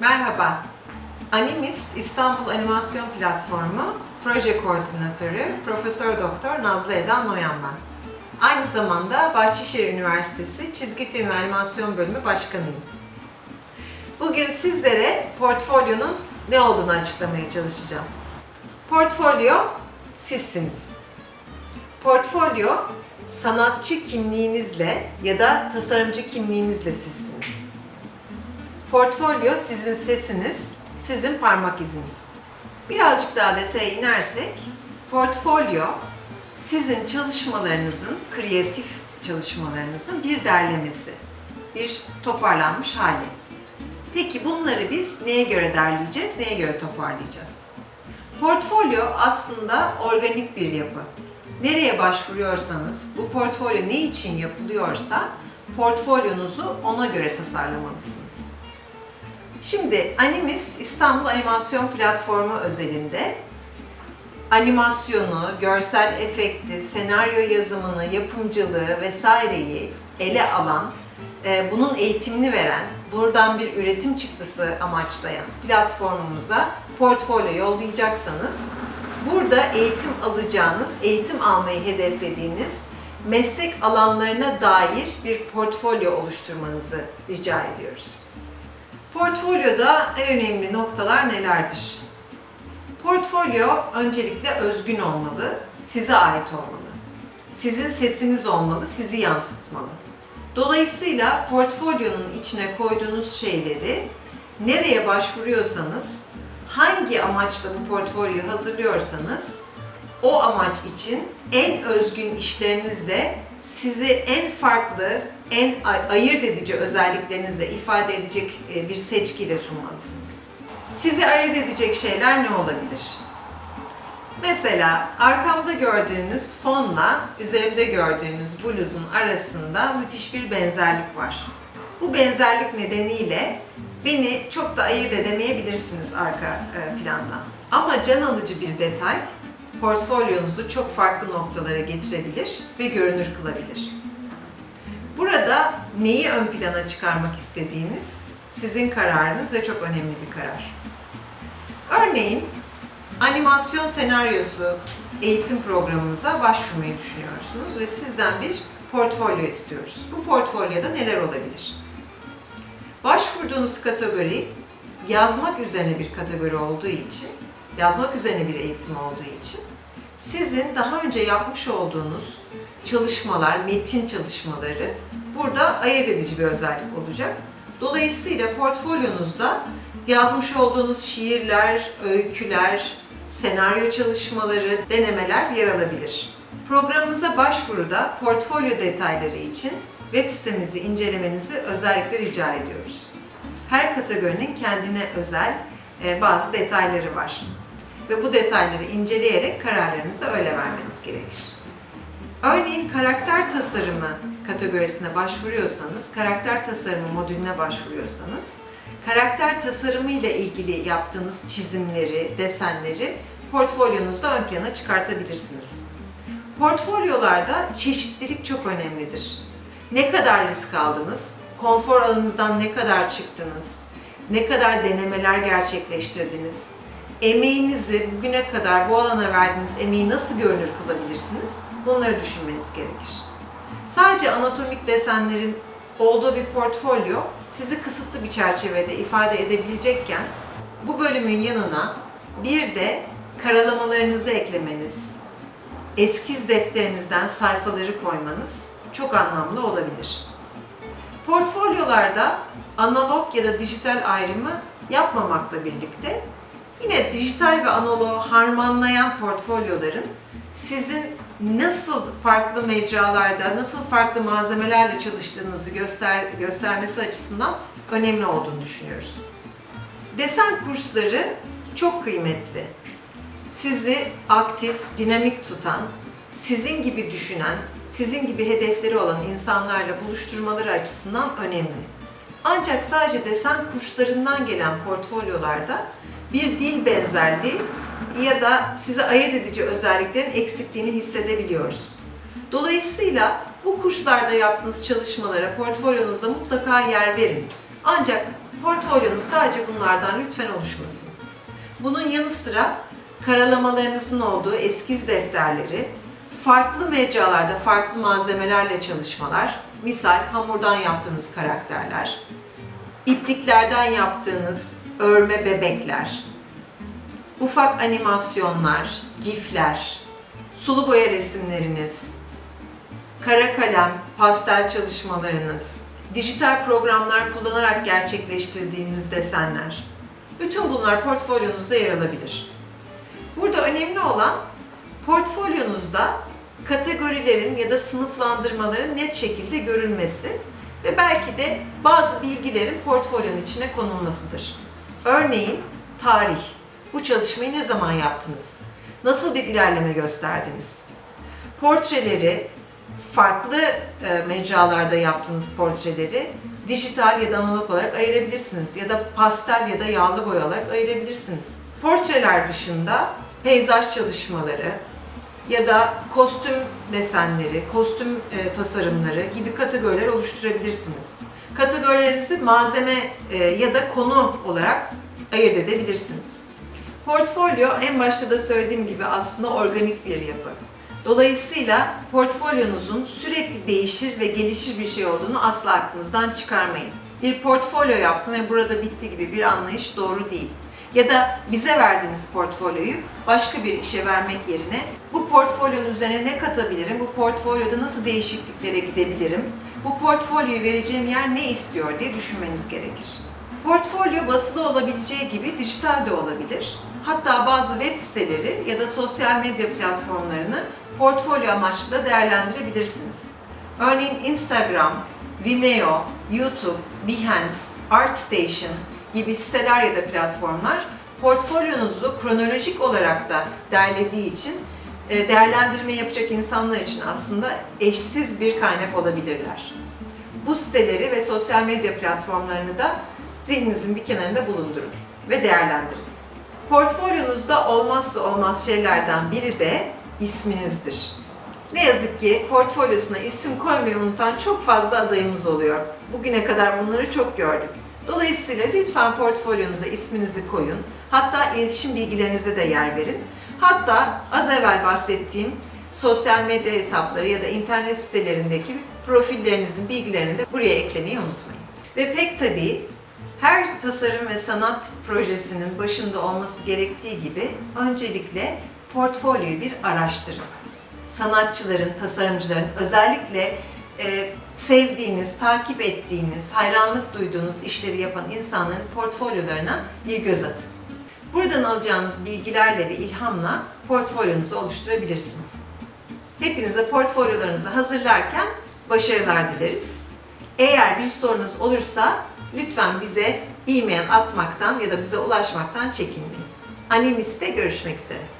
Merhaba. Animist İstanbul Animasyon Platformu Proje Koordinatörü Profesör Doktor Nazlı Eda Noyan ben. Aynı zamanda Bahçeşehir Üniversitesi Çizgi Film Animasyon Bölümü Başkanıyım. Bugün sizlere portfolyonun ne olduğunu açıklamaya çalışacağım. Portfolyo sizsiniz. Portfolyo sanatçı kimliğinizle ya da tasarımcı kimliğinizle sizsiniz. Portfolyo sizin sesiniz, sizin parmak iziniz. Birazcık daha detaya inersek, portfolyo sizin çalışmalarınızın, kreatif çalışmalarınızın bir derlemesi, bir toparlanmış hali. Peki bunları biz neye göre derleyeceğiz, neye göre toparlayacağız? Portfolyo aslında organik bir yapı. Nereye başvuruyorsanız, bu portfolyo ne için yapılıyorsa portfolyonuzu ona göre tasarlamalısınız. Şimdi Animist İstanbul Animasyon Platformu özelinde animasyonu, görsel efekti, senaryo yazımını, yapımcılığı vesaireyi ele alan, e, bunun eğitimini veren, buradan bir üretim çıktısı amaçlayan platformumuza portfolyo yollayacaksanız, burada eğitim alacağınız, eğitim almayı hedeflediğiniz meslek alanlarına dair bir portfolyo oluşturmanızı rica ediyoruz. Portfolyoda en önemli noktalar nelerdir? Portfolyo öncelikle özgün olmalı, size ait olmalı. Sizin sesiniz olmalı, sizi yansıtmalı. Dolayısıyla portfolyonun içine koyduğunuz şeyleri nereye başvuruyorsanız, hangi amaçla bu portfolyoyu hazırlıyorsanız o amaç için en özgün işlerinizle sizi en farklı, en ay- ayırt edici özelliklerinizle ifade edecek e, bir seçkiyle sunmalısınız. Sizi ayırt edecek şeyler ne olabilir? Mesela arkamda gördüğünüz fonla üzerimde gördüğünüz bluzun arasında müthiş bir benzerlik var. Bu benzerlik nedeniyle beni çok da ayırt edemeyebilirsiniz arka e, plandan. Ama can alıcı bir detay portfolyonuzu çok farklı noktalara getirebilir ve görünür kılabilir. Burada neyi ön plana çıkarmak istediğiniz sizin kararınız ve çok önemli bir karar. Örneğin animasyon senaryosu eğitim programınıza başvurmayı düşünüyorsunuz ve sizden bir portfolyo istiyoruz. Bu portfolyoda neler olabilir? Başvurduğunuz kategori yazmak üzerine bir kategori olduğu için, yazmak üzerine bir eğitim olduğu için sizin daha önce yapmış olduğunuz çalışmalar, metin çalışmaları burada ayırt edici bir özellik olacak. Dolayısıyla portfolyonuzda yazmış olduğunuz şiirler, öyküler, senaryo çalışmaları, denemeler yer alabilir. Programımıza başvuruda portfolyo detayları için web sitemizi incelemenizi özellikle rica ediyoruz. Her kategorinin kendine özel e, bazı detayları var. Ve bu detayları inceleyerek kararlarınızı öyle vermeniz gerekir. Örneğin karakter tasarımı kategorisine başvuruyorsanız, karakter tasarımı modülüne başvuruyorsanız, karakter tasarımı ile ilgili yaptığınız çizimleri, desenleri portfolyonuzda ön plana çıkartabilirsiniz. Portfolyolarda çeşitlilik çok önemlidir. Ne kadar risk aldınız? Konfor alanınızdan ne kadar çıktınız? Ne kadar denemeler gerçekleştirdiniz? Emeğinizi bugüne kadar bu alana verdiğiniz emeği nasıl görünür kılabilirsiniz? Bunları düşünmeniz gerekir. Sadece anatomik desenlerin olduğu bir portfolyo sizi kısıtlı bir çerçevede ifade edebilecekken bu bölümün yanına bir de karalamalarınızı eklemeniz, eskiz defterinizden sayfaları koymanız çok anlamlı olabilir. Portfolyolarda analog ya da dijital ayrımı yapmamakla birlikte yine dijital ve analogu harmanlayan portfolyoların sizin nasıl farklı mecralarda, nasıl farklı malzemelerle çalıştığınızı göster göstermesi açısından önemli olduğunu düşünüyoruz. Desen kursları çok kıymetli. Sizi aktif, dinamik tutan, sizin gibi düşünen, sizin gibi hedefleri olan insanlarla buluşturmaları açısından önemli. Ancak sadece desen kurslarından gelen portfolyolarda bir dil benzerliği ya da sizi ayırt edici özelliklerin eksikliğini hissedebiliyoruz. Dolayısıyla bu kurslarda yaptığınız çalışmalara portfolyonuzda mutlaka yer verin. Ancak Portfolyonuz sadece bunlardan lütfen oluşmasın. Bunun yanı sıra karalamalarınızın olduğu eskiz defterleri, farklı mecralarda farklı malzemelerle çalışmalar, misal hamurdan yaptığınız karakterler, ipliklerden yaptığınız örme bebekler, ufak animasyonlar, gifler, sulu boya resimleriniz, kara kalem, pastel çalışmalarınız, dijital programlar kullanarak gerçekleştirdiğiniz desenler. Bütün bunlar portfolyonuzda yer alabilir. Burada önemli olan portfolyonuzda kategorilerin ya da sınıflandırmaların net şekilde görülmesi ve belki de bazı bilgilerin portfolyonun içine konulmasıdır. Örneğin tarih. Bu çalışmayı ne zaman yaptınız? Nasıl bir ilerleme gösterdiniz? Portreleri, farklı e, mecralarda yaptığınız portreleri dijital ya da analog olarak ayırabilirsiniz. Ya da pastel ya da yağlı boya olarak ayırabilirsiniz. Portreler dışında peyzaj çalışmaları ya da kostüm desenleri, kostüm e, tasarımları gibi kategoriler oluşturabilirsiniz. Kategorilerinizi malzeme e, ya da konu olarak ayırt edebilirsiniz. Portfolyo en başta da söylediğim gibi aslında organik bir yapı. Dolayısıyla portfolyonuzun sürekli değişir ve gelişir bir şey olduğunu asla aklınızdan çıkarmayın. Bir portfolyo yaptım ve burada bitti gibi bir anlayış doğru değil. Ya da bize verdiğiniz portfolyoyu başka bir işe vermek yerine bu portfolyonun üzerine ne katabilirim, bu portfolyoda nasıl değişikliklere gidebilirim, bu portfolyoyu vereceğim yer ne istiyor diye düşünmeniz gerekir. Portfolyo basılı olabileceği gibi dijital de olabilir. Hatta bazı web siteleri ya da sosyal medya platformlarını portfolyo amaçlı da değerlendirebilirsiniz. Örneğin Instagram, Vimeo, YouTube, Behance, ArtStation gibi siteler ya da platformlar portfolyonuzu kronolojik olarak da derlediği için e, değerlendirme yapacak insanlar için aslında eşsiz bir kaynak olabilirler. Bu siteleri ve sosyal medya platformlarını da zihninizin bir kenarında bulundurun ve değerlendirin. Portfolyonuzda olmazsa olmaz şeylerden biri de isminizdir. Ne yazık ki portfolyosuna isim koymayı unutan çok fazla adayımız oluyor. Bugüne kadar bunları çok gördük. Dolayısıyla lütfen portfolyonuza isminizi koyun. Hatta iletişim bilgilerinize de yer verin. Hatta az evvel bahsettiğim sosyal medya hesapları ya da internet sitelerindeki profillerinizin bilgilerini de buraya eklemeyi unutmayın. Ve pek tabii her tasarım ve sanat projesinin başında olması gerektiği gibi öncelikle portfolyoyu bir araştırın. Sanatçıların, tasarımcıların özellikle e, sevdiğiniz, takip ettiğiniz, hayranlık duyduğunuz işleri yapan insanların portfolyolarına bir göz atın. Buradan alacağınız bilgilerle ve ilhamla portfolyonuzu oluşturabilirsiniz. Hepinize portfolyolarınızı hazırlarken başarılar dileriz. Eğer bir sorunuz olursa lütfen bize e-mail atmaktan ya da bize ulaşmaktan çekinmeyin. Animist'te görüşmek üzere.